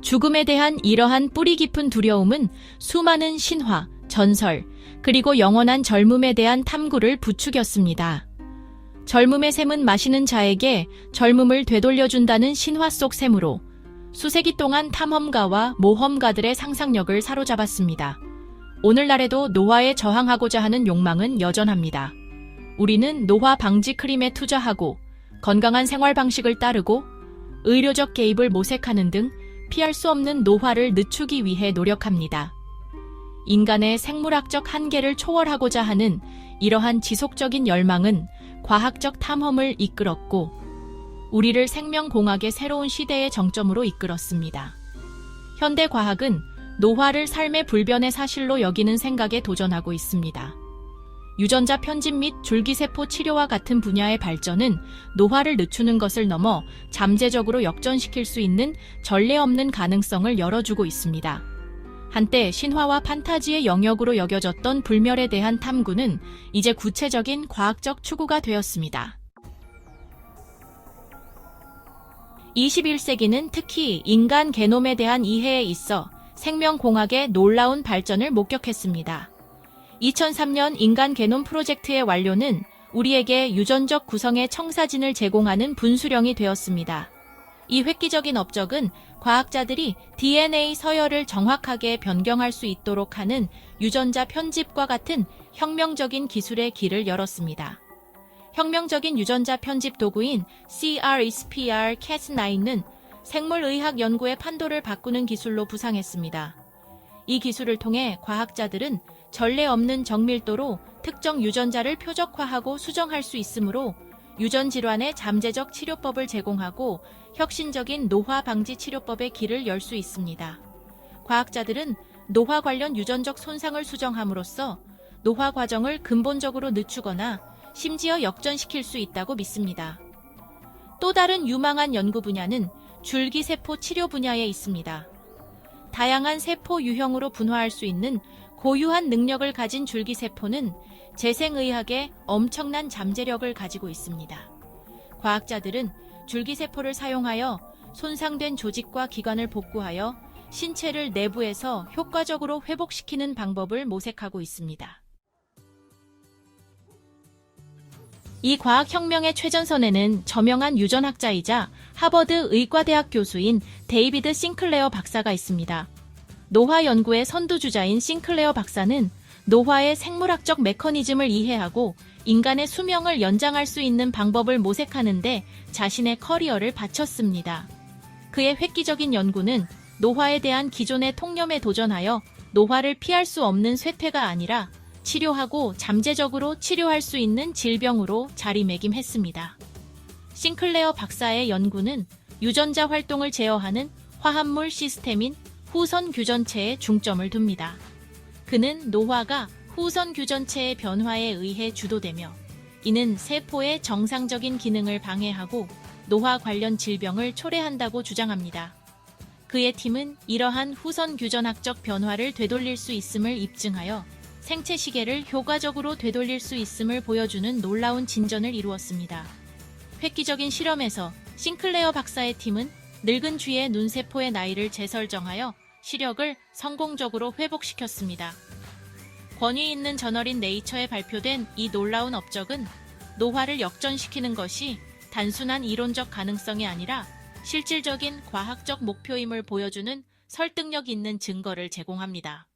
죽음에 대한 이러한 뿌리 깊은 두려움은 수많은 신화, 전설, 그리고 영원한 젊음에 대한 탐구를 부추겼습니다. 젊음의 샘은 마시는 자에게 젊음을 되돌려준다는 신화 속 샘으로 수세기 동안 탐험가와 모험가들의 상상력을 사로잡았습니다. 오늘날에도 노화에 저항하고자 하는 욕망은 여전합니다. 우리는 노화 방지 크림에 투자하고 건강한 생활 방식을 따르고 의료적 개입을 모색하는 등 피할 수 없는 노화를 늦추기 위해 노력합니다. 인간의 생물학적 한계를 초월하고자 하는 이러한 지속적인 열망은 과학적 탐험을 이끌었고 우리를 생명공학의 새로운 시대의 정점으로 이끌었습니다. 현대 과학은 노화를 삶의 불변의 사실로 여기는 생각에 도전하고 있습니다. 유전자 편집 및 줄기세포 치료와 같은 분야의 발전은 노화를 늦추는 것을 넘어 잠재적으로 역전시킬 수 있는 전례 없는 가능성을 열어주고 있습니다. 한때 신화와 판타지의 영역으로 여겨졌던 불멸에 대한 탐구는 이제 구체적인 과학적 추구가 되었습니다. 21세기는 특히 인간 게놈에 대한 이해에 있어 생명공학의 놀라운 발전을 목격했습니다. 2003년 인간 게놈 프로젝트의 완료는 우리에게 유전적 구성의 청사진을 제공하는 분수령이 되었습니다. 이 획기적인 업적은 과학자들이 DNA 서열을 정확하게 변경할 수 있도록 하는 유전자 편집과 같은 혁명적인 기술의 길을 열었습니다. 혁명적인 유전자 편집 도구인 CRISPR Cas9는 생물의학 연구의 판도를 바꾸는 기술로 부상했습니다. 이 기술을 통해 과학자들은 전례 없는 정밀도로 특정 유전자를 표적화하고 수정할 수 있으므로 유전 질환의 잠재적 치료법을 제공하고 혁신적인 노화 방지 치료법의 길을 열 수 있습니다. 과학자들은 노화 관련 유전적 손상을 수정함으로써 노화 과정을 근본적으로 늦추거나 심지어 역전시킬 수 있다고 믿습니다. 또 다른 유망한 연구 분야는 줄기세포 치료 분야에 있습니다. 다양한 세포 유형으로 분화할 수 있는 고유한 능력을 가진 줄기세포는 재생의학에 엄청난 잠재력을 가지고 있습니다. 과학자들은 줄기세포를 사용하여 손상된 조직과 기관을 복구하여 신체를 내부에서 효과적으로 회복시키는 방법을 모색하고 있습니다. 이 과학혁명의 최전선에는 저명한 유전학자이자 하버드 의과대학 교수인 데이비드 싱클레어 박사가 있습니다. 노화 연구의 선두주자인 싱클레어 박사는 노화의 생물학적 메커니즘을 이해하고 인간의 수명을 연장할 수 있는 방법을 모색하는데 자신의 커리어를 바쳤습니다. 그의 획기적인 연구는 노화에 대한 기존의 통념에 도전하여 노화를 피할 수 없는 쇠퇴가 아니라 치료하고 잠재적으로 치료할 수 있는 질병으로 자리매김했습니다. 싱클레어 박사의 연구는 유전자 활동을 제어하는 화합물 시스템인 후선 규전체에 중점을 둡니다. 그는 노화가 후선 규전체의 변화에 의해 주도되며 이는 세포의 정상적인 기능을 방해하고 노화 관련 질병을 초래한다고 주장합니다. 그의 팀은 이러한 후선 규전학적 변화를 되돌릴 수 있음을 입증하여 생체 시계를 효과적으로 되돌릴 수 있음을 보여주는 놀라운 진전을 이루었습니다. 획기적인 실험에서 싱클레어 박사의 팀은 늙은 쥐의 눈세포의 나이를 재설정하여 시력을 성공적으로 회복시켰습니다. 권위 있는 저널인 네이처에 발표된 이 놀라운 업적은 노화를 역전시키는 것이 단순한 이론적 가능성이 아니라 실질적인 과학적 목표임을 보여주는 설득력 있는 증거를 제공합니다.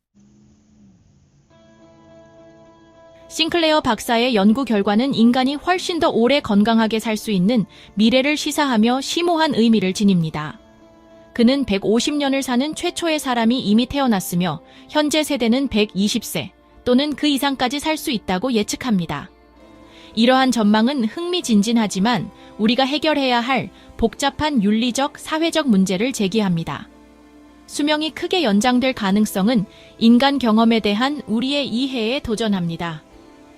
싱클레어 박사의 연구 결과는 인간이 훨씬 더 오래 건강하게 살 수 있는 미래를 시사하며 심오한 의미를 지닙니다. 그는 150년을 사는 최초의 사람이 이미 태어났으며 현재 세대는 120세 또는 그 이상까지 살 수 있다고 예측합니다. 이러한 전망은 흥미진진하지만 우리가 해결해야 할 복잡한 윤리적, 사회적 문제를 제기합니다. 수명이 크게 연장될 가능성은 인간 경험에 대한 우리의 이해에 도전합니다.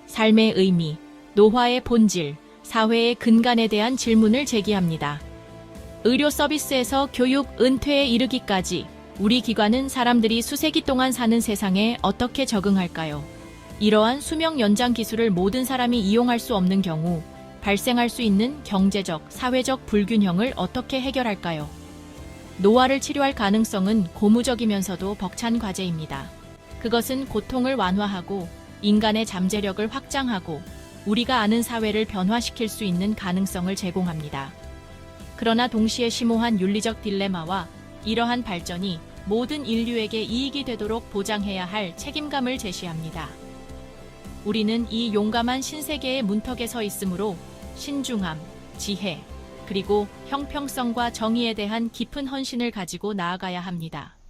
삶의 의미, 노화의 본질, 사회의 근간에 대한 질문을 제기합니다. 의료 서비스에서 교육, 은퇴에 이르기까지 우리 기관은 사람들이 수세기 동안 사는 세상에 어떻게 적응할까요? 이러한 수명 연장 기술을 모든 사람이 이용할 수 없는 경우 발생할 수 있는 경제적, 사회적 불균형을 어떻게 해결할까요? 노화를 치료할 가능성은 고무적이면서도 벅찬 과제입니다. 그것은 고통을 완화하고 인간의 잠재력을 확장하고 우리가 아는 사회를 변화시킬 수 있는 가능성을 제공합니다. 그러나 동시에 심오한 윤리적 딜레마와 이러한 발전이 모든 인류에게 이익이 되도록 보장해야 할 책임감을 제시합니다. 우리는 이 용감한 신세계의 문턱에 서 있으므로 신중함, 지혜, 그리고 형평성과 정의에 대한 깊은 헌신을 가지고 나아가야 합니다.